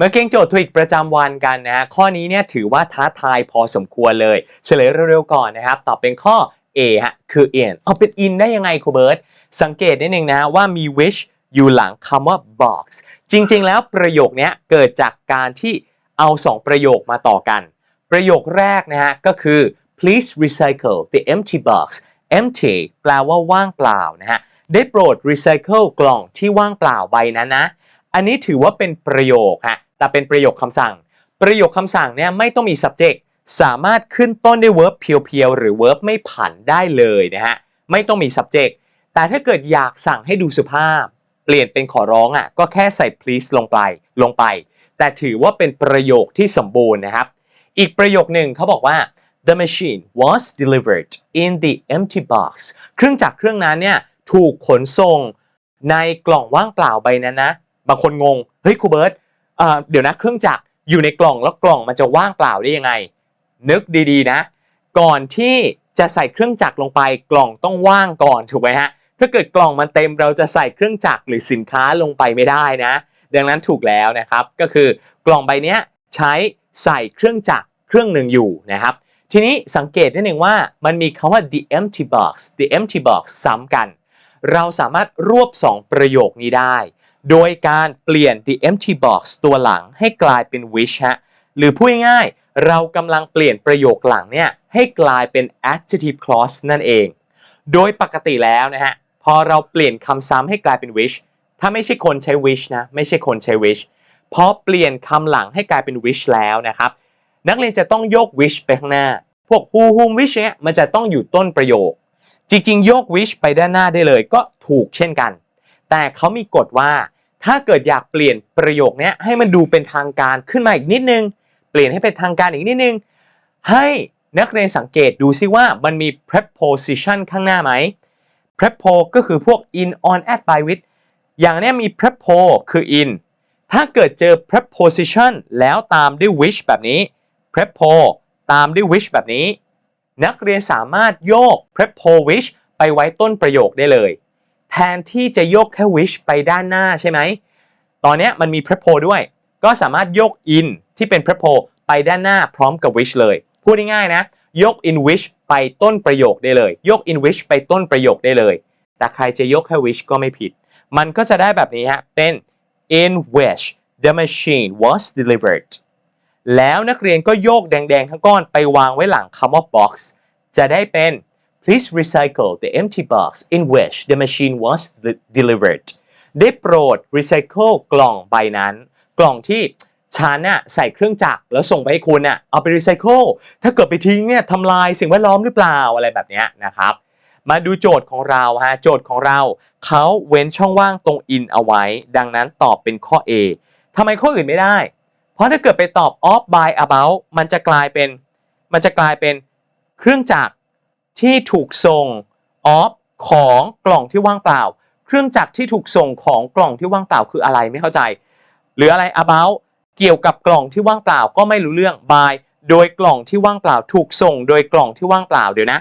มาเก่งโจทย์ทวิกประจำวันกันนะฮะข้อนี้เนี่ยถือว่าท้าทายพอสมควรเลย เฉลยเร็วๆก่อนนะครับ ตอบเป็นข้อ A ฮะคือ in เอาเป็น in ได้ยังไงครูเบิร์ตสังเกตนิดนึงนะว่ามี wish อยู่หลังคำว่า box จริงๆ แล้วประโยคนี้เกิดจากการที่เอา 2 ประโยคมาต่อกัน ประโยคแรกนะฮะก็คือ please recycle the empty box empty แปลว่าว่างเปล่านะฮะได้โปรด recycle กล่องที่ว่างเปล่าใบนั้นนะ อันนี้ถือว่าเป็นประโยคฮะ แต่เป็นประโยคคำสั่ง ประโยคคำสั่งเนี่ยไม่ต้องมี subject สามารถขึ้นต้นด้วย verb เพียวๆ หรือ verb ไม่ผันได้เลยนะฮะ ไม่ต้องมี subject แต่ถ้าเกิดอยากสั่งให้ดูสุภาพ เปลี่ยนเป็นขอร้องอะก็แค่ใส่ please ลงไปลงไป แต่ถือว่าเป็นประโยคที่สมบูรณ์นะครับ อีกประโยคหนึ่งเขาบอกว่า the machine was delivered in the empty box เครื่องจักรเครื่องนั้นเนี่ยถูกขนส่งในกล่องว่างเปล่าใบนั้นนะ บางคนงง เฮ้ยครูเบิร์ต เดี๋ยวนะเครื่องจักรอยู่ในกล่องแล้วกล่องมันจะว่างเปล่าได้ยังไง นึกดีๆนะ ก่อนที่จะใส่เครื่องจักรลงไปกล่องต้องว่างก่อนถูกไหมฮะถ้าเกิดกล่องมันเต็มเราจะใส่เครื่องจักรหรือสินค้าลงไปไม่ได้นะ ดังนั้นถูกแล้วนะครับก็คือกล่องใบนี้ใช้ใส่เครื่องจักรเครื่องหนึ่งอยู่นะครับ ทีนี้สังเกตนิดหนึ่งว่ามันมีคำว่า the empty box the empty box ซ้ำกัน เราสามารถรวบ 2 ประโยคนี้ได้ โดยการเปลี่ยน the empty box ตัวหลังให้กลายเป็น wish ฮะหรือพูดง่ายๆเรากำลังเปลี่ยนประโยคหลังเนี่ยให้กลายเป็น adjective clause นั่นเอง โดยปกติแล้วนะฮะพอเราเปลี่ยนคำซ้ำให้กลายเป็น wish ถ้าไม่ใช่คนใช้ wish นะไม่ใช่คนใช้ wish พอเปลี่ยนคำหลังให้กลายเป็น wish แล้วนะครับนักเรียนจะต้องโยก wish ไปข้างหน้า พวก who whom wish เนี่ยมันจะต้องอยู่ต้นประโยค จริงๆ โยก wish ไปด้านหน้าได้เลยก็ถูกเช่นกัน แต่เขามีกฎว่า ถ้าเกิดอยากเปลี่ยนประโยคนี้ให้มันดูเป็นทางการขึ้นมาอีกนิดนึง เปลี่ยนให้เป็นทางการอีกนิดนึง ให้นักเรียนสังเกตดูซิว่ามันมี preposition ข้างหน้าไหม prepo ก็คือพวก in on at by with อย่างนี้มี prepo คือ in ถ้าเกิดเจอ preposition แล้วตามด้วย wish แบบนี้ prepo ตามด้วย wish แบบนี้ นักเรียนสามารถโยก prepo wish ไปไว้ต้นประโยคได้เลย แทนที่จะโยกแค่ wish ไปด้านหน้าใช่ไหม ตอนนี้มันมี prepo ด้วย ก็สามารถโยก in ที่เป็น prepo ไปด้านหน้าพร้อมกับ wish เลย พูดง่ายๆนะ ยก in wish ไปต้นประโยคได้เลย ยก in wish ไปต้นประโยคได้เลย แต่ใครจะยกแค่ wish ก็ไม่ผิด มันก็จะได้แบบนี้ฮะ เป็น in which the machine was delivered แล้วนักเรียนก็โยกแดงๆทั้งก้อนไปวางไว้หลังคำว่า box จะได้เป็น please recycle the empty box in which the machine was delivered ได้โปรด recycle กล่องใบนั้น กล่องที่ฉันน่ะใส่เครื่องจักรแล้วส่งไปให้คุณน่ะเอาไป recycle ถ้าเกิดไปทิ้งเนี่ยทำลายสิ่งแวดล้อมหรือเปล่าอะไรแบบเนี้ยนะครับ มาดูโจทย์ของเราฮะโจทย์ของเราเขาเว้นช่องว่างตรง in เอาไว้ ดังนั้นตอบเป็นข้อ A ทำไมข้ออื่นไม่ได้ เพราะถ้าเกิดไปตอบ off by about มันจะกลายเป็นมันจะกลายเป็นเครื่องจักร ที่ถูกส่ง off ของกล่องที่ว่างเปล่า เครื่องจักรที่ถูกส่งของกล่องที่ว่างเปล่าคืออะไรไม่เข้าใจ หรืออะไร about เกี่ยวกับกล่องที่ว่างเปล่าก็ไม่รู้เรื่อง by โดยกล่องที่ว่างเปล่า ถูกส่งโดยกล่องที่ว่างเปล่าเดี๋ยวนะ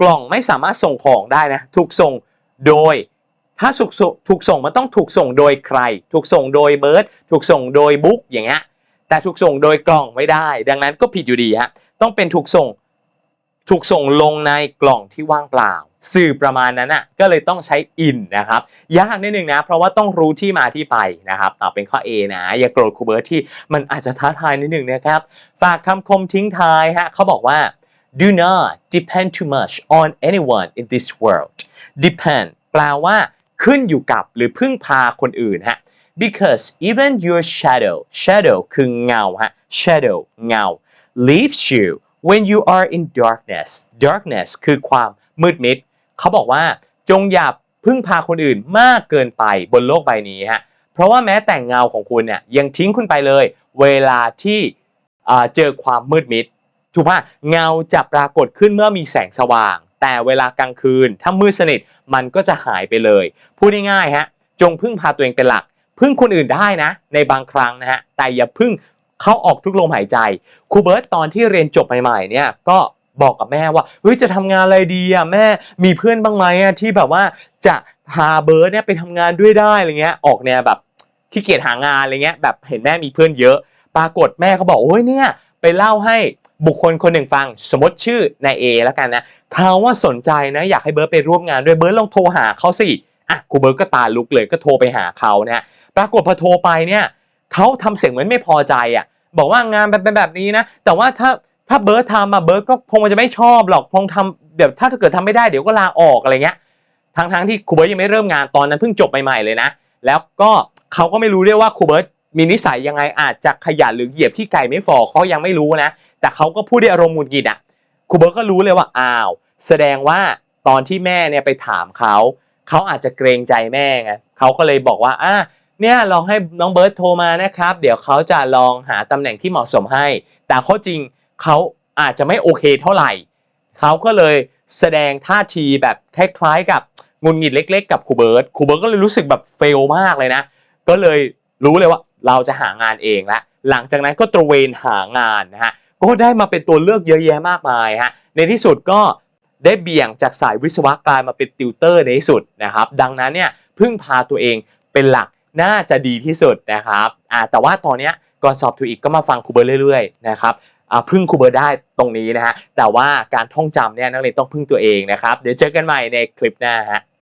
กล่องไม่สามารถส่งของได้นะ ถูกส่งโดย ถ้าส่งถูกส่งมันต้องถูกส่งโดยใคร ถูกส่งโดยเบิร์ดถูกส่งโดยบุ๊กอย่างเงี้ยแต่ถูกส่งโดยกล่องไม่ได้ ดังนั้นก็ผิดอยู่ดีฮะต้องเป็นถูกส่ง ถูกส่งลงในกล่องที่ว่างเปล่า สื่อประมาณนั้นอะก็เลยต้องใช้ in นะครับ ยากนิดนึงนะ เพราะว่าต้องรู้ที่มาที่ไปนะครับตอบเป็นข้อ A นะ อย่าโกรธครูเบิร์ตที่มันอาจจะท้าทายนิดนึงนะครับ ฝากคำคมทิ้งท้ายฮะเขาบอกว่า do not depend too much on anyone in this world depend แปลว่าขึ้นอยู่กับหรือพึ่งพาคนอื่นฮะ because even your shadow shadow คือเงาฮะ shadow เงา leaves you when you are in darkness darkness คือความมืดมิดเขาบอกว่าจงอย่าพึ่งพาคนอื่นมากเกินไปบนโลกใบนี้ฮะเพราะว่าแม้แต่เงาของคุณเนี่ยยังทิ้งคุณไปเลย เวลาที่เจอความมืดมิดถูกป่ะเงาจะปรากฏขึ้นเมื่อมีแสงสว่าง แต่เวลากลางคืนถ้ามืดสนิทมันก็จะหายไปเลย พูดง่ายๆฮะจงพึ่งพาตัวเองเป็นหลัก พึ่งคนอื่นได้นะ ในบางครั้งนะฮะแต่อย่าพึ่ง เข้าออกทุกลมหายใจครูเบิร์ตตอนที่เรียนจบใหม่ๆเนี่ยก็บอกกับแม่ว่าเฮ้ยจะทำงานอะไรดีอะแม่มีเพื่อนบ้างไหมอะที่แบบว่าจะพาเบิร์ตเนี่ยไปทำงานด้วยได้อะไรเงี้ยออกแนวแบบขี้เกียจหางานอะไรเงี้ยแบบเห็นแม่มีเพื่อนเยอะ ปรากฏแม่เขาบอกโอ้ยเนี่ยไปเล่าให้บุคคลคนหนึ่งฟังสมมติชื่อนายเอแล้วกันนะเขาว่าสนใจนะอยากให้เบิร์ตไปร่วมงานด้วยเบิร์ตลองโทรหาเขาสิอะครูเบิร์ตก็ตาลุกเลยก็โทรไปหาเขานะปรากฏพอโทรไปเนี่ย เขาทำเสียงเหมือนไม่พอใจอะบอกว่างานเป็นแบบนี้นะ แต่ว่าถ้าถ้าเบิร์ตทำอะเบิร์ตก็คงจะไม่ชอบหรอกคงทำเดี๋ยวถ้าเกิดทำไม่ได้เดี๋ยวก็ลาออกอะไรเงี้ยทั้งทั้งๆที่ครูเบิร์ตยังไม่เริ่มงานตอนนั้นเพิ่งจบใหม่ๆเลยนะ แล้วก็เขาก็ไม่รู้ด้วยว่าครูเบิร์ตมีนิสัยยังไงอาจจะขยันหรือเหยียบที่ไก่ไม่ฟอเขายังไม่รู้นะ แต่เขาก็พูดด้วยอารมณ์หงุดหงิดอะครูเบิร์ตก็รู้เลยว่าอ้าว แสดงว่าตอนที่แม่เนี่ยไปถามเขาเขาอาจจะเกรงใจแม่ไงเขาก็เลยบอกว่าอะ เนี่ยลองให้น้องเบิร์ตโทรมานะครับ เดี๋ยวเขาจะลองหาตำแหน่งที่เหมาะสมให้ แต่ข้อจริงเขาอาจจะไม่โอเคเท่าไหร่ เขาก็เลยแสดงท่าทีแบบคล้ายๆกับงุนหงิดเล็ก ๆ กับครูเบิร์ตครูเบิร์ตก็เลยรู้สึกแบบเฟลมากเลยนะ ก็เลยรู้เลยว่าเราจะหางานเองละ หลังจากนั้นก็ตระเวนหางานนะฮะ ก็ได้มาเป็นตัวเลือกเยอะแยะมากมายฮะ ในที่สุดก็ได้เบี่ยงจากสายวิศวกลายมาเป็นติวเตอร์ในที่สุดนะครับ ดังนั้นเนี่ยพึ่งพาตัวเองเป็นหลัก น่าจะดีที่สุดนะครับอ่าแต่ว่าตอนเนี้ยก่อนสอบทูอีกก็มาฟังครูเบอร์เรื่อยๆนะครับอ่าพึ่งครูเบอร์ได้ตรงนี้นะฮะแต่ว่าการท่องจำเนี่ยนักเรียนต้องพึ่งตัวเองนะครับ เดี๋ยวเจอกันใหม่ในคลิปหน้าฮะ